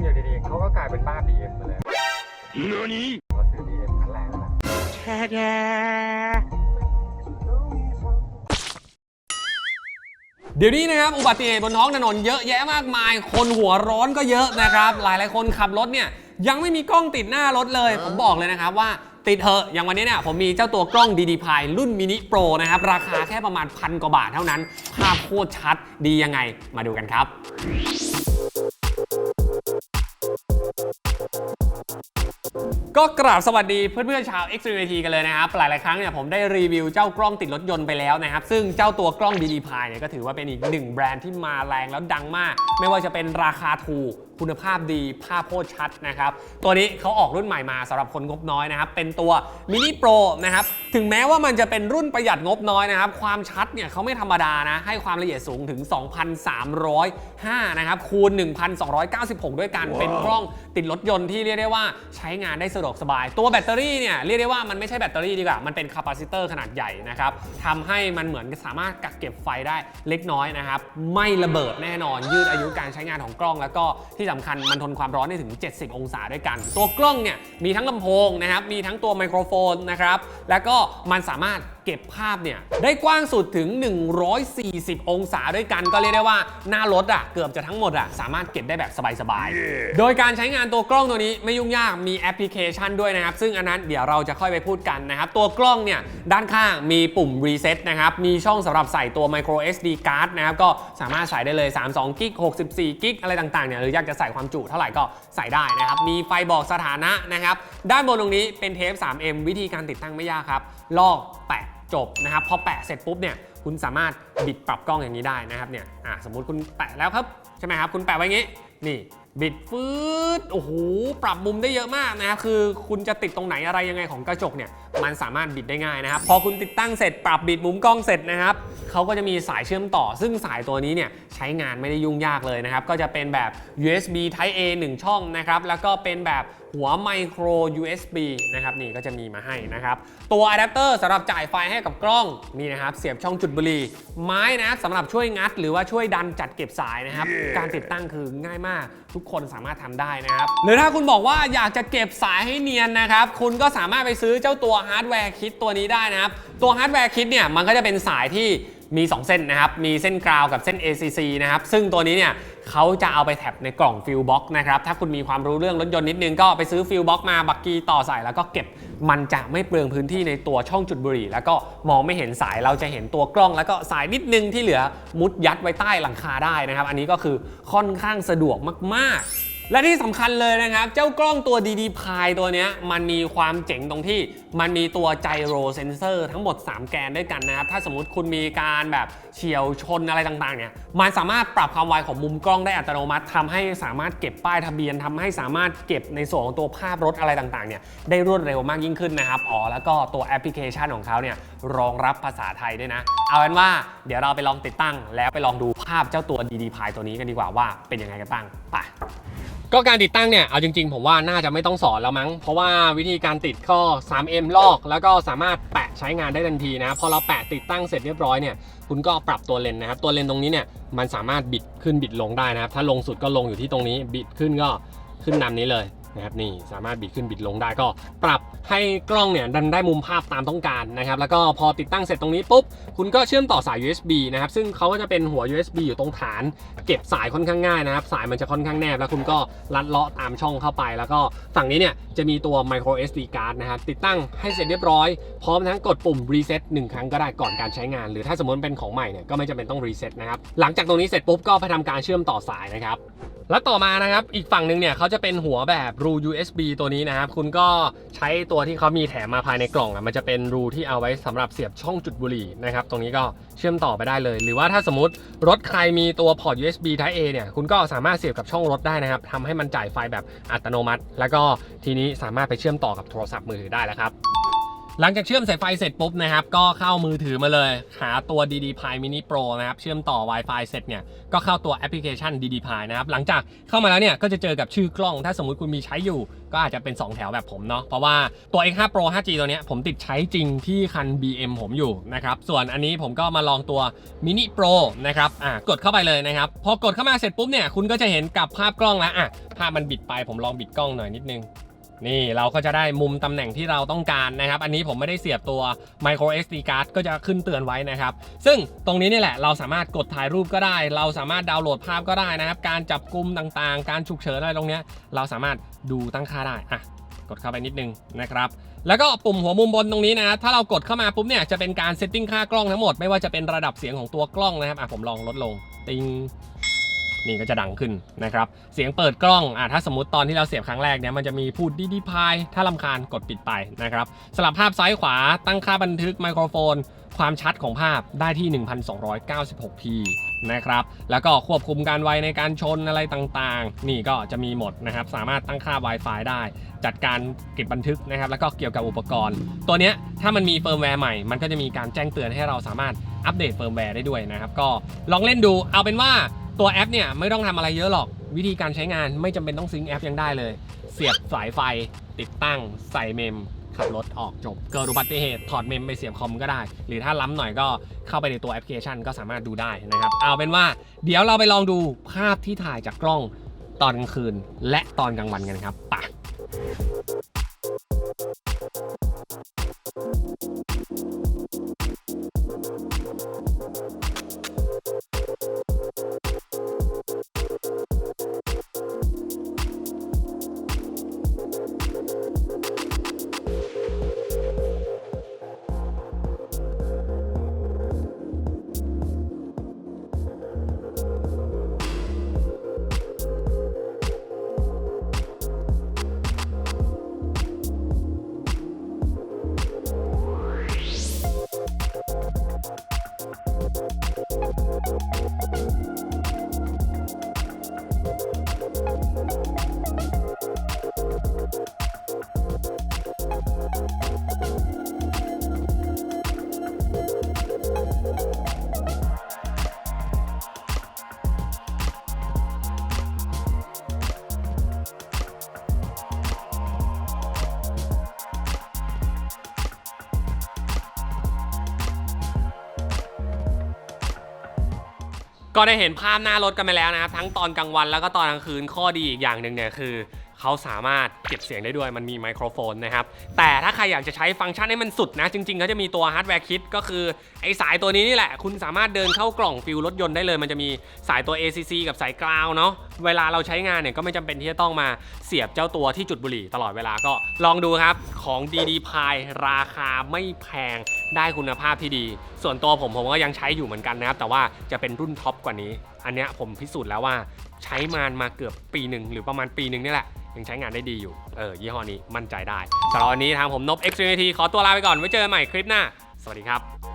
อยู่ดีๆเขาก็กลายเป็นบ้า BM ไปเลย何ก็ซื้อ BM คันแรกแล้วนะเดี๋ยวนี้นะครับ อุบัติเหตุบนท้องถนนเยอะแยะมากมาย คนหัวร้อนก็เยอะนะครับ หลายหลายๆคนขับรถเนี่ย ยังไม่มีกล้องติดหน้ารถเลย ผมบอกเลยนะครับว่าติดเถอะอย่างวันนี้เนี่ยผมมีเจ้าตัวกล้อง DD p i รุ่นมินิโปรนะครับ ราคาแค่ประมาณพันกว่าบาทเท่านั้น ภาพโคตรชัดดียังไงมาดูกันครับ ก็กราบสวัสดีเพื่อนๆชาว x อ็ t กันเลยนะครับ หลายๆครั้งเนี่ยผมได้รีวิวเจ้ากล้องติดรถยนต์ไปแล้วนะครับ ซึ่งเจ้าตัวกล้อง DD p i เนี่ยก็ถือว่าเป็นอีกหนึ่งแบรนด์ที่มาแรงแล้วดังมาก ไม่ว่าจะเป็นราคาถูก คุณภาพดี ภาพโคตรชัดนะครับ ตัวนี้เขาออกรุ่นใหม่มาสำหรับคนงบน้อยนะครับ เป็นตัวมินิโปรนะครับ ถึงแม้ว่ามันจะเป็นรุ่นประหยัดงบน้อยนะครับ ความชัดเนี่ยเขาไม่ธรรมดานะ ให้ความละเอียดสูงถึง 2,305 นะครับ คูณ 1,296 ด้วยกันเป็นกล้องติดรถยนต์ที่เรียกได้ว่าใช้งานได้สะดวกสบาย ตัวแบตเตอรี่เนี่ยเรียกได้ว่ามันไม่ใช่แบตเตอรี่ดีกว่า มันเป็นคาปาซิเตอร์ขนาดใหญ่นะครับทำให้มันเหมือนสามารถกักเก็บไฟได้เล็กน้อยนะครับ ไม่ระเบิดแน่นอน ยืดอายุการใช้งานของกล้องแล้วก็ที่สำคัญมันทนความร้อนได้ถึง 70 องศาด้วยกัน ตัวกล้องเนี่ยมีทั้งลำโพงนะครับ มีทั้งตัวไมโครโฟนนะครับ แล้วก็มันสามารถเก็บภาพเนี่ยได้กว้างสุดถึง 140 องศาด้วยกันก็เรียกได้ว่าหน้ารถอะเกือบจะทั้งหมดอะสามารถเก็บได้แบบสบายๆ โดยการใช้งานตัวกล้องตัวนี้ไม่ยุ่งยากมีแอปพลิเคชันด้วยนะครับ ซึ่งอันนั้นเดี๋ยวเราจะค่อยไปพูดกันนะครับ ตัวกล้องเนี่ยด้านข้างมีปุ่ม reset นะครับมีช่องสำหรับใส่ตัว micro SD card นะครับก็สามารถใส่ได้เลย 32กิก64กิกอะไรต่างๆเนี่ยหรืออยากจะใส่ความจุเท่าไหร่ก็ใส่ได้นะครับมีไฟบอกสถานะนะครับด้านบนตรงนี้เป็นเทป 3M วิธีการติดตั้งไม่ยากครับลอกแปะ จบนะครับพอแปะเสร็จปุ๊บเนี่ยคุณสามารถบิดปรับกล้องอย่างนี้ได้นะครับเนี่ยอะสมมุติคุณแปะแล้วครับใช่ไหมครับคุณแปะไว้อย่างนี้นี่บิดฟืดโอ้โหปรับมุมได้เยอะมากนะครับคือคุณจะติดตรงไหนอะไรยังไงของกระจกเนี่ย มันสามารถบิดได้ง่ายนะครับ พอคุณติดตั้งเสร็จปรับบิดมุมกล้องเสร็จนะครับเขาก็จะมีสายเชื่อมต่อ ซึ่งสายตัวนี้เนี่ยใช้งานไม่ได้ยุ่งยากเลยนะครับ ก็จะเป็นแบบ USB Type A 1 ช่องนะครับ แล้วก็เป็นแบบหัว Micro USB นะครับนี่ก็จะมีมาให้นะครับ ตัวอะแดปเตอร์สำหรับจ่ายไฟให้กับกล้องนี่นะครับเสียบช่องจุดบุหรี่ไม้นะครับสำหรับช่วยงัด หรือว่าช่วยดันจัดเก็บสายนะครับการติดตั้งคือง่ายมากทุกคนสามารถทำได้นะครับ หรือถ้าคุณบอกว่าอยากจะเก็บสายให้เนียนนะครับ คุณก็สามารถไปซื้อเจ้าตัวฮาร์ดแวร์คิดตัวนี้ได้นะครับ ตัวฮาร์ดแวร์คิดเนี่ยมันก็จะเป็นสายที่มี 2 เส้นนะครับ มีเส้นกราวกับเส้น ACC นะครับ ซึ่งตัวนี้เนี่ยเขาจะเอาไปแท็บในกล่องฟิลบ็อกนะครับ ถ้าคุณมีความรู้เรื่องรถยนต์นิดนึงก็ไปซื้อฟิลบ็อกมาบักกี้ต่อใส่แล้วก็เก็บ มันจะไม่เปลืองพื้นที่ในตัวช่องจุดบุหรี่ แล้วก็มองไม่เห็นสายเราจะเห็นตัวกล้อง แล้วก็สายนิดนึงที่เหลือมุดยัดไว้ใต้หลังคาได้นะครับ อันนี้ก็คือค่อนข้างสะดวกมากๆ และที่สำคัญเลยนะครับ เจ้ากล้องตัว DD p i ตัวนี้มันมีความเจ๋งตรงที่มันมีตัวไจโรเซนเซอร์ทั้งหมด 3 แกนด้วยกันนะครับ ถ้าสมมุติคุณมีการแบบเฉียวชนอะไรต่างๆเนี่ยมันสามารถปรับความไวของมุมกล้องได้อัตโนมัติทำให้สามารถเก็บป้ายทะเบียนทำให้สามารถเก็บในส่วนของตัวภาพรถอะไรต่างๆเนี่ยได้รวดเร็วมากยิ่งขึ้นนะครับอ๋อแล้วก็ตัวแอปพลิเคชันของเขาเนี่ยรองรับภาษาไทยด้วยนะ เอาเป็นว่าเดี๋ยวเราไปลองติดตั้ง แล้วไปลองดูภาพเจ้าตัว DD p i ตัวนี้กันดีกว่าว่าเป็นยังไงกันบ้างไป ก็การติดตั้งเนี่ยเอาจริง ๆ ผมว่าน่าจะไม่ต้องสอนแล้วมั้ง เพราะว่าวิธีการติดก็ 3M ลอกแล้วก็สามารถแปะใช้งานได้ทันทีนะพอเราแปะติดตั้งเสร็จเรียบร้อยเนี่ยคุณก็ปรับตัวเลนนะครับตัวเลนตรงนี้เนี่ยมันสามารถบิดขึ้นบิดลงได้นะครับถ้าลงสุดก็ลงอยู่ที่ตรงนี้บิดขึ้นก็ขึ้นนำนี้เลย นะครับนี่สามารถบิดขึ้นบิดลงได้ก็ ปรับให้กล้องเนี่ยดันได้มุมภาพตามต้องการนะครับแล้วก็พอติดตั้งเสร็จตรงนี้ปุ๊บคุณก็เชื่อมต่อสาย USB นะครับซึ่งเขาก็จะเป็นหัว USB อยู่ตรงฐาน เก็บสายค่อนข้างง่ายนะครับสายมันจะค่อนข้างแนบแล้วคุณก็ลัดเลาะตามช่องเข้าไป แล้วก็ฝั่งนี้เนี่ยจะมีตัว micro SD card นะครับติดตั้งให้เสร็จเรียบร้อย พร้อมทั้งกดปุ่ม reset 1 ครั้งก็ได้ก่อนการใช้งาน หรือถ้าสมมติเป็นของใหม่เนี่ยก็ไม่จำเป็นต้อง reset นะครับหลังจากตรงนี้เสร็จปุ๊บก็ไปทำการเชื่อมต่อสายนะครับ แล้วต่อมานะครับ อีกฝั่งหนึ่งเนี่ยเขาจะเป็นหัวแบบรู USB ตัวนี้นะครับ คุณก็ใช้ตัวที่เขามีแถมมาภายในกล่องอะมันจะเป็นรูที่เอาไว้สำหรับเสียบช่องจุดบุหรี่นะครับ ตรงนี้ก็เชื่อมต่อไปได้เลย หรือว่าถ้าสมมติรถใครมีตัวพอร์ต USB Type A เนี่ย คุณก็สามารถเสียบกับช่องรถได้นะครับทำให้มันจ่ายไฟแบบอัตโนมัติ แล้วก็ทีนี้สามารถไปเชื่อมต่อกับโทรศัพท์มือถือได้แล้วครับ หลังจากเชื่อมสายไฟเสร็จปุ๊บนะครับ ก็เข้ามือถือมาเลย หาตัว DD Pi Mini Pro นะครับ เชื่อมต่อ Wi-Fi เสร็จเนี่ย ก็เข้าตัวแอปพลิเคชัน DD Pi นะครับ หลังจากเข้ามาแล้วเนี่ย ก็จะเจอกับชื่อกล้อง ถ้าสมมุติคุณมีใช้อยู่ ก็อาจจะเป็น 2 แถวแบบผมเนาะ เพราะว่าตัว X5 Pro 5G ตัวเนี้ยผมติดใช้จริงที่คัน BM ผมอยู่นะครับ ส่วนอันนี้ผมก็มาลองตัว Mini Pro นะครับ อะกดเข้าไปเลยนะครับ พอกดเข้ามาเสร็จปุ๊บเนี่ย คุณก็จะเห็นกับภาพกล้องแล้วอะภาพมันบิดไป ผมลองบิดกล้องหน่อยนิดนึง นี่เราก็จะได้มุมตำแหน่งที่เราต้องการนะครับ อันนี้ผมไม่ได้เสียบตัว micro SD card ก็จะขึ้นเตือนไว้นะครับ ซึ่งตรงนี้นี่แหละเราสามารถกดถ่ายรูปก็ได้ เราสามารถดาวน์โหลดภาพก็ได้นะครับ การจับกลุ่มต่างๆ การฉุกเฉินอะไรตรงเนี้ยเราสามารถดูตั้งค่าได้อะกดเข้าไปนิดนึงนะครับแล้วก็ปุ่มหัวมุมบนตรงนี้นะถ้าเรากดเข้ามาปุ๊บเนี่ยจะเป็นการเซตติ้งค่ากล้องทั้งหมดไม่ว่าจะเป็นระดับเสียงของตัวกล้องนะครับอะผมลองลดลงติง นี่ก็จะดังขึ้นนะครับ เสียงเปิดกล้องอะถ้าสมมติตอนที่เราเสียบครั้งแรกเนี่ยมันจะมีพูดดีดีพายถ้าลำคาญกดปิดไปนะครับสลับภาพซ้ายขวาตั้งค่าบันทึกไมโครโฟน ความชัดของภาพได้ที่ 1296p นะครับแล้วก็ควบคุมการไวในการชนอะไรต่างๆ นี่ก็จะมีหมดนะครับ สามารถตั้งค่า Wi-Fi ได้ จัดการเก็บบันทึกนะครับ แล้วก็เกี่ยวกับอุปกรณ์ ตัวนี้ถ้ามันมีเฟิร์มแวร์ใหม่ มันก็จะมีการแจ้งเตือนให้เราสามารถอัปเดตเฟิร์มแวร์ได้ด้วยนะครับ ก็ลองเล่นดูเอาเป็นว่า ตัวแอปเนี่ยไม่ต้องทำอะไรเยอะหรอก วิธีการใช้งานไม่จำเป็นต้องซิงแอปยังได้เลย เสียบสายไฟ ติดตั้ง ใส่เมม ขับรถออกจบ เกิดอุบัติเหตุถอดเมมไปเสียบคอมก็ได้ หรือถ้าล้ำหน่อยก็เข้าไปในตัวแอปพลิเคชันก็สามารถดูได้นะครับ เอาเป็นว่าเดี๋ยวเราไปลองดูภาพที่ถ่ายจากกล้องตอนกลางคืน และตอนกลางวันกันครับไป ก็ได้เห็นภาพหน้ารถกันไปแล้วนะครับทั้งตอนกลางวันแล้วก็ตอนกลางคืนข้อดีอีกอย่างหนึ่งเนี่ยคือ เขาสามารถเก็บเสียงได้ด้วยมันมีไมโครโฟนนะครับ แต่ถ้าใครอยากจะใช้ฟังก์ชันให้มันสุดนะ จริงๆเขาจะมีตัวฮาร์ดแวร์คิดก็คือ ไอสายตัวนี้นี่แหละ คุณสามารถเดินเข้ากล่องฟิลรถยนต์ได้เลย มันจะมีสายตัว ACC กับสายกราวเนาะเวลาเราใช้งานเนี่ยก็ไม่จำเป็นที่จะต้องมาเสียบเจ้าตัวที่จุดบุหรี่ตลอดเวลาก็ลองดูครับของ DD Pi ราคาไม่แพงได้คุณภาพที่ดี ส่วนตัวผมผมก็ยังใช้อยู่เหมือนกันนะครับแต่ว่าจะเป็นรุ่นท็อปกว่านี้ อันเนี้ยผมพิสูจน์แล้วว่าใช้มานมาเกือบปีหนึ่งหรือประมาณปีหนึ่งนี่แหละ ยังใช้งานได้ดีอยู่ เออ ยี่ห้อนี้มั่นใจได้สำหรับวันนี้ทางผมนบ Xfinity ขอตัวลาไปก่อนไว้เจอกันใหม่คลิปหน้า สวัสดีครับ